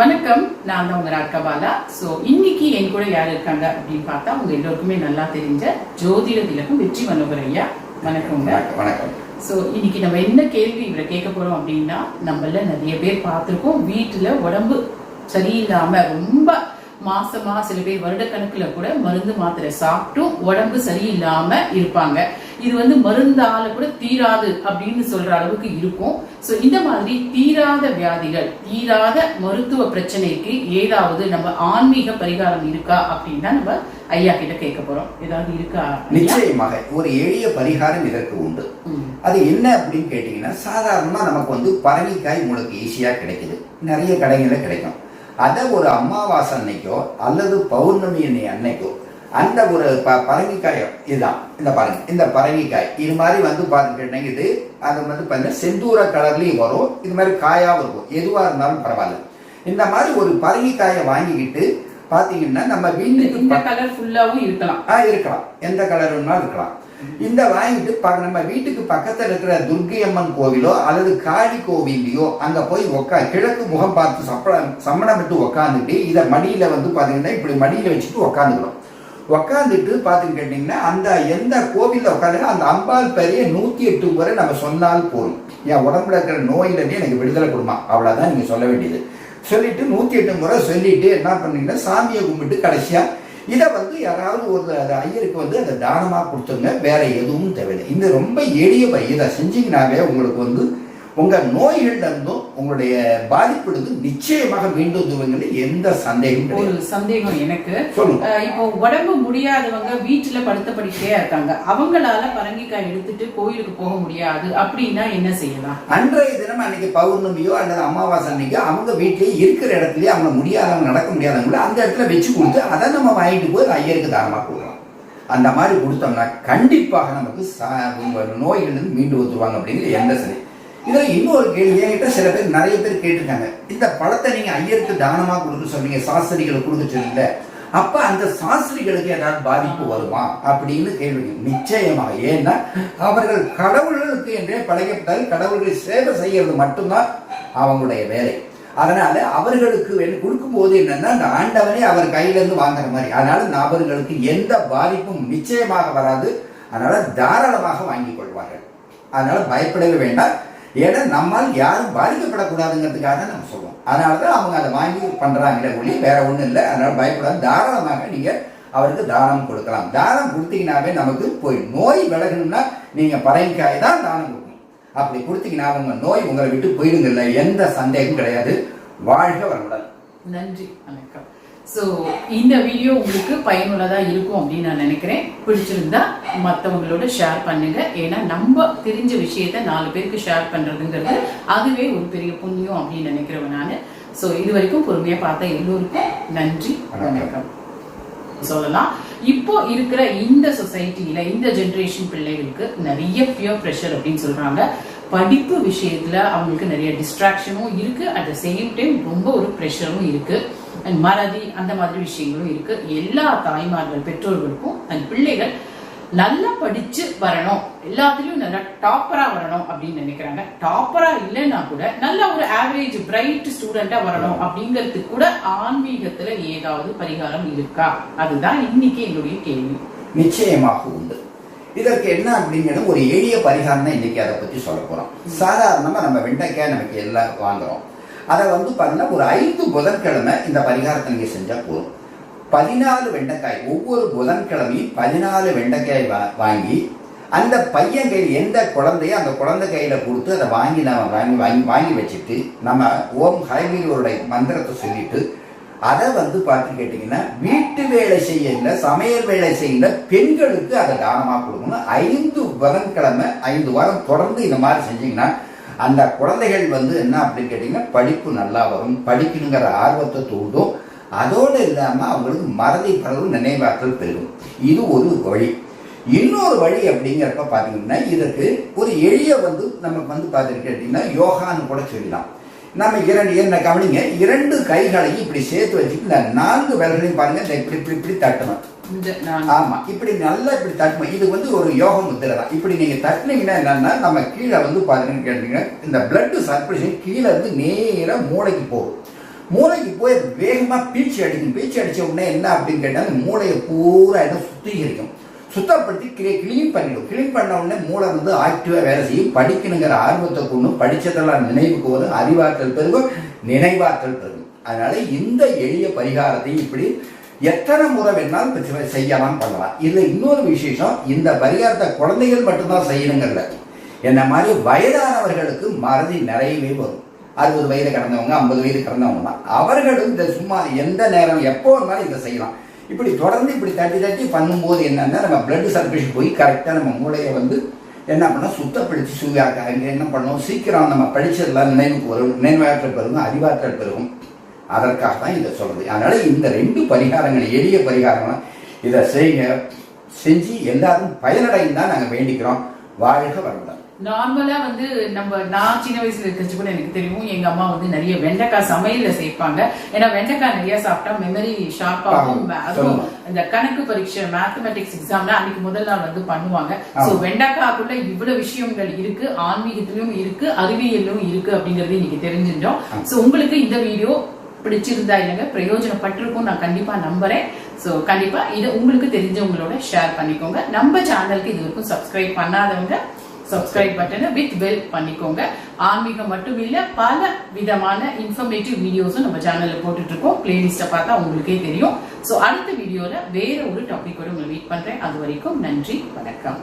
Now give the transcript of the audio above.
வணக்கம். நான் தான் உங்க ராக்கபாலா ஸோ இன்னைக்கு என் கூட யார் இருக்காங்க அப்படின்னு பார்த்தா உங்க எல்லோருக்குமே நல்லா தெரிஞ்ச ஜோதிட திலகம் வெற்றி மனோகர் ஐயா. வணக்கங்க. வணக்கம் வணக்கம். ஸோ இன்னைக்கு நம்ம என்ன கேள்வி இவரை கேட்க போறோம் அப்படின்னா நம்மள நிறைய பேர் பார்த்துருக்கோம். வீட்டுல உடம்பு சரியில்லாம ரொம்ப மாசமா சில பேர் வருடக்கணக்குல கூட மருந்து மாத்திரை சாப்பிட்டும் உடம்பு சரியில்லாம இருப்பாங்க. இது வந்து மருந்தால கூட தீராது அப்படின்னு சொல்ற அளவுக்கு இருக்கும். ஸோ இந்த மாதிரி தீராத வியாதிகள் தீராத மருத்துவ பிரச்சனைக்கு ஏதாவது நம்ம ஆன்மீக பரிகாரம் இருக்கா அப்படின்னு தான் நம்ம ஐயா கிட்ட கேட்க போறோம். ஏதாவது இருக்கா? நிச்சயமாக ஒரு எளிய பரிகாரம் இதற்கு உண்டு. அது என்ன அப்படின்னு கேட்டீங்கன்னா சாதாரணமா நமக்கு வந்து பரங்கிக்காய் உங்களுக்கு ஈஸியா கிடைக்குது. நிறைய கடைகளில் கிடைக்கும். அதை ஒரு அமாவாசை அன்னைக்கோ அல்லது பௌர்ணமி அன்னை அன்னைக்கோ அந்த ஒரு ப பரங்கிக்காய் இதுதான். இந்த பாருங்க இந்த பரங்கிக்காய். இது மாதிரி வந்து பார்த்துக்கிட்டீங்க இது அது வந்து பார்த்தீங்கன்னா செந்தூர கலர்லேயும் வரும். இது மாதிரி காயாகவும் இருக்கும். எதுவாக இருந்தாலும் பரவாயில்ல. இந்த மாதிரி ஒரு பரங்கிக்காயை வாங்கிக்கிட்டு பாத்தீங்கன்னா நம்ம வீட்டுக்கு இந்த கலர் ஃபுல்லாவும் இருக்கலாம். ஆ இருக்கலாம். எந்த கலர் வேணாலும் இருக்கலாம். இந்த வாங்கிட்டு நம்ம வீட்டுக்கு பக்கத்துல இருக்கிற துர்க்கை அம்மன் கோவிலோ அல்லது காளி கோவிலையோ அங்க போய் உக்கா கிழக்கு முகம் பார்த்து சப்பளம் சம்மணம் விட்டு உக்காந்துட்டு இதை மடியில வந்து பாத்தீங்கன்னா இப்படி மடியில வச்சுட்டு உக்காந்துக்கணும். உக்காந்துட்டு பார்த்துன்னு கேட்டிங்கன்னா அந்த எந்த கோவிலில் உட்காந்து அந்த அம்பாள் பெரிய நூற்றி எட்டு முறை நம்ம சொன்னால் போதும். என் உடம்புல இருக்கிற நோயிலிருந்து எனக்கு விடுதலை கொடுமா. அவ்வளோதான் நீங்கள் சொல்ல வேண்டியது. சொல்லிட்டு நூற்றி எட்டு முறை சொல்லிட்டு என்ன பண்ணீங்கன்னா சாமியை கும்பிட்டு கடைசியாக இதை வந்து யாராவது ஒரு அது ஐயருக்கு வந்து அதை தானமாக கொடுத்துங்க வேற எதுவும் தேவையில்லை. இந்த ரொம்ப எளிய பை இதை செஞ்சீங்கன்னாவே உங்களுக்கு வந்து உங்கள் நோய்கள்ல இருந்தும் உங்களுடைய பாதிப்பிலிருந்து நிச்சயமாக மீண்டும் வருவதில் எந்த சந்தேகமும் ஒரு சந்தேகம் எனக்கு. இப்போ உடம்பு முடியாதவங்க வீட்டுல படுத்த படிக்கையா இருக்காங்க. அவங்களால பரங்கிக்காய் எடுத்துட்டு கோயிலுக்கு போக முடியாது. அப்படின்னா என்ன செய்யலாம்? அன்றைய தினம் அன்னைக்கு பௌர்ணமியோ அல்லது அமாவாசை அன்னைக்கோ அவங்க வீட்டிலேயே இருக்கிற இடத்துலயே அவங்க முடியாதவங்க நடக்க முடியாதவங்கள அந்த இடத்துல வச்சு கொடுத்து அதை நம்ம வாங்கிட்டு போய் ஐயருக்கு தானமாக கொடுக்கலாம். அந்த மாதிரி கொடுத்தோம்னா கண்டிப்பாக நமக்கு நோய்களிலிருந்து மீண்டு வந்துருவாங்க அப்படிங்கிற எந்த சரி இதில் இன்னொரு கேள்வி என்கிட்ட சில பேர் நிறைய பேர் கேட்டிருக்காங்க. இந்த பழத்தை நீங்கள் ஐயருக்கு தானமாக கொடுக்க சொன்னீங்க சாஸ்திரிகளை கொடுத்துட்டு அப்ப அந்த சாஸ்திரிகளுக்கு ஏதாவது பாதிப்பு வருமா அப்படின்னு கேள்வி. நிச்சயமாக ஏன்னா அவர்கள் கடவுள்களுக்கு என்றே பழகப்பட்டால் கடவுள்கள் சேவை செய்யறது மட்டும்தான் அவங்களுடைய வேலை. அதனால அவர்களுக்கு கொடுக்கும் போது என்னன்னா அந்த ஆண்டவனே அவர் கையில இருந்து வாங்குற மாதிரி. அதனால அவர்களுக்கு எந்த பாதிப்பும் நிச்சயமாக வராது. அதனால தாராளமாக வாங்கிக் கொள்வார்கள். அதனால பயப்படவே வேண்டாம். ஏன்னா நம்மால் யாரும் பாதிக்கப்படக்கூடாதுங்கிறதுக்காக தான் நம்ம சொல்லுவோம் அதனால தான் அவங்க அதை வாங்கி பண்ணுறாங்களே ஒளி வேற ஒன்றும் இல்லை. அதனால் பயப்படாது. தாராளமாக நீங்கள் அவருக்கு தானம் கொடுக்கலாம். தானம் கொடுத்தீங்கன்னாவே நமக்கு போய் நோய் விலகணும்னா நீங்கள் பறைக்காய் தான் தானம் கொடுக்கணும். அப்படி கொடுத்தீங்கன்னா உங்கள் நோய் உங்களை விட்டு போயிடுங்கல்ல. எந்த சந்தேகமும் கிடையாது. வாழ்க வரமுடன் நன்றி. வணக்கம். ஸோ இந்த வீடியோ உங்களுக்கு பயனுள்ளதாக இருக்கும் அப்படின்னு நான் நினைக்கிறேன். பிடிச்சிருந்தா மற்றவங்களோட ஷேர் பண்ணுங்க. ஏன்னா நம்ம தெரிஞ்ச விஷயத்த நாலு பேருக்கு ஷேர் பண்றதுங்கிறது அதுவே ஒரு பெரிய புண்ணியம் அப்படின்னு நினைக்கிறவன் நான். ஸோ இது வரைக்கும் பொறுமையாக பார்த்த எல்லோருக்கும் நன்றி வணக்கம். சொல்லலாம். இப்போ இருக்கிற இந்த சொசைட்டியில இந்த ஜென்ரேஷன் பிள்ளைகளுக்கு நிறைய பியர் ப்ரெஷர் அப்படின்னு சொல்றாங்க. படிப்பு விஷயத்துல அவங்களுக்கு நிறைய டிஸ்ட்ராக்ஷனும் இருக்கு. அட் த சேம் டைம் ரொம்ப ஒரு ப்ரெஷரும் இருக்கு. And மறதி அந்த மாதிரி விஷயங்களும் இருக்கு. எல்லா தாய்மார்கள் பெற்றோர்களுக்கும் தன் பிள்ளைகள் நல்லா படிச்சு வரணும். எல்லாத்துலயும் நல்லா டாப்பரா வரணும் அப்படின்னு நினைக்கிறாங்க. டாப்பரா இல்லைன்னா கூட நல்ல ஒரு ஆவரேஜ் பிரைட் ஸ்டூடெண்டா வரணும் அப்படிங்கிறதுக்கு கூட ஆன்மீகத்துல ஏதாவது பரிகாரம் இருக்கா? அதுதான் இன்னைக்கு எங்களுடைய கேள்வி. நிச்சயமாக உண்டு. இதற்கு என்ன அப்படிங்கிறது ஒரு எளிய பரிகாரம் தான் இன்னைக்கு அதை பத்தி சொல்ல போறோம். சாதாரணமா நம்ம வெண்டைக்காய் நமக்கு எல்லாம் வாங்குறோம். அதை வந்து பாத்தீங்கன்னா ஒரு ஐந்து புதன்கிழமை இந்த பரிகாரத்தை நீங்கள் செஞ்சால் போதும். பதினாலு வெண்டைக்காய் ஒவ்வொரு புதன்கிழமையும் பதினாலு வெண்டைக்காய் வா- வாங்கி அந்த பையன் கையில் எந்த குழந்தையோ அந்த குழந்தை கையில் கொடுத்து அதை வாங்கி நம்ம வாங்கி வாங்கி வாங்கி வச்சுட்டு நம்ம ஓம் ஹைவீரோடைய மந்திரத்தை சொல்லிட்டு அதை வந்து பார்த்து கேட்டிங்கன்னா வீட்டு வேலை செய்யல சமையல் வேலை செய்யல பெண்களுக்கு அதை தானமாக கொடுக்கணும். ஐந்து புதன்கிழமை ஐந்து வாரம் தொடர்ந்து இந்த மாதிரி செஞ்சிங்கன்னா அந்த குழந்தைகள் வந்து என்ன அப்படின்னு கேட்டிங்கன்னா படிப்பு நல்லா வரும் படிக்கணுங்கிற ஆர்வத்தை தூண்டும். அதோடு இல்லாமல் அவங்களுக்கு மறதி பரவு நினைவாற்றல் பெறும் இது ஒரு வழி. இன்னொரு வழி அப்படிங்கிறப்ப பார்த்தீங்கன்னா இதற்கு ஒரு எளிய வந்து நமக்கு வந்து பார்த்துட்டு கேட்டிங்கன்னா யோகான்னு கூட சொல்லலாம். நம்ம இரண்டு என்ன கவனிங்க இரண்டு கைகளையும் இப்படி சேர்த்து வச்சுட்டு இந்த நான்கு விரல்களையும் பாருங்க இந்த இப்படி இப்படி இப்படி தட்டணும். ஆமா இப்படி நல்லா இப்படி தட்டணும் இது வந்து ஒரு யோக முத்திரை தான். இப்படி நீங்க தட்டினீங்கன்னா என்னன்னா நம்ம கீழே வந்து பாத்தீங்கன்னு கேட்டீங்கன்னா இந்த பிளட் சர்க்குலேஷன் கீழே இருந்து நேரா மூளைக்கு போகும். மூளைக்கு போய் வேகமா பீச்சு அடிக்கும். பீச்சு அடிச்ச உடனே என்ன அப்படின்னு கேட்டா அந்த மூளையை பூரா இடம் சுத்திகரிக்கும். சுத்தப்படுத்தி கிளீன் பண்ணிடும். கிளீன் பண்ண உடனே மூளை வந்து ஆக்டிவா வேலை செய்யும். படிக்கணுங்கிற ஆர்வத்தை கொண்டும் படிச்சதெல்லாம் நினைவுக்கு வரும். அறிவாற்றல் பெருகும் நினைவாற்றல் பெருகும். அதனால இந்த எளிய பரிகாரத்தை இப்படி எத்தனை முறை வேணாலும் பிரச்சனை செய்யலாம் பண்ணலாம். இதில் இன்னொரு விசேஷம் இந்த பரிகாரத்தை குழந்தைகள் மட்டும்தான் செய்யணுங்கிறத என்ன மாதிரி வயதானவர்களுக்கு மறதி நிறையவே வரும். அறுபது வயது கடந்தவங்க ஐம்பது வயது கடந்தவங்க அவர்களும் இந்த சும்மா எந்த நேரம் எப்போ வேணாலும் இதை செய்யலாம். இப்படி தொடர்ந்து இப்படி தட்டி தட்டி பண்ணும்போது என்னென்னா நம்ம பிளட் சர்க்குலேஷன் போய் கரெக்டாக நம்ம மூளையை வந்து என்ன பண்ணோம்? சுத்தப்படுத்தி சூயாக்க அங்கே என்ன பண்ணோம்? சீக்கிரம் நம்ம படிச்சதெல்லாம் நினைவுக்கு வரும். நினைவாற்றல் பெருகும் அறிவாற்றல் பெருகும். அதற்காக தான் இதை சொல்றது. அதனால இந்த ரெண்டு பரிகாரங்கள் எளிய பரிகாரங்கள் இதை செய்யுங்க. செஞ்சு எல்லாரும் பயனடையும் தான் நாங்கள் வேண்டிக்கிறோம். வாழ்க வளமுடன். நார்மலா வந்து நம்ம நான் சின்ன வயசுல இருக்கிறது கூட எனக்கு தெரியும். எங்க அம்மா வந்து நிறைய வெண்டைக்காய் சமையல்ல சேர்ப்பாங்க. ஏன்னா வெண்டைக்காய் நிறைய சாப்பிட்டா மெமரி ஷார்ப்பாகும் ஆமா, அதுவும். இந்த கணக்கு பரீட்சை மேத்தமெட்டிக்ஸ் எக்ஸாம்ல அன்னைக்கு முதல் நாள் வந்து பண்ணுவாங்க. சோ வெண்டைக்காய்க்குள்ள இவ்வளவு விஷயங்கள் இருக்கு. ஆன்மீகத்திலும் இருக்கு. அறிவியலும் இருக்கு அப்படிங்கறது இன்னைக்கு தெரிஞ்சிட்டோம். சோ உங்களுக்கு இந்த வீடியோ பிடிச்சிருந்தா இல்லைங்க பிரயோஜனப்பட்டிருக்கும் நான் கண்டிப்பாக நம்புகிறேன் ஸோ கண்டிப்பாக இதை உங்களுக்கு தெரிஞ்சவங்களோட ஷேர் பண்ணிக்கோங்க. நம்ம சேனலுக்கு இது வரைக்கும் சப்ஸ்கிரைப் பண்ணாதவங்க சப்ஸ்கிரைப் பட்டனை வித் பெல் பண்ணிக்கோங்க. ஆன்மீகம் மட்டும் இல்லை பல விதமான இன்ஃபர்மேட்டிவ் வீடியோஸும் நம்ம சேனலில் போட்டுட்டு இருக்கோம். பிளேலிஸ்ட்டை பார்த்தா உங்களுக்கே தெரியும். ஸோ அடுத்த வீடியோவில் வேற ஒரு டாபிக்கோட உங்களை மீட் பண்ணுறேன் அது வரைக்கும் நன்றி வணக்கம்.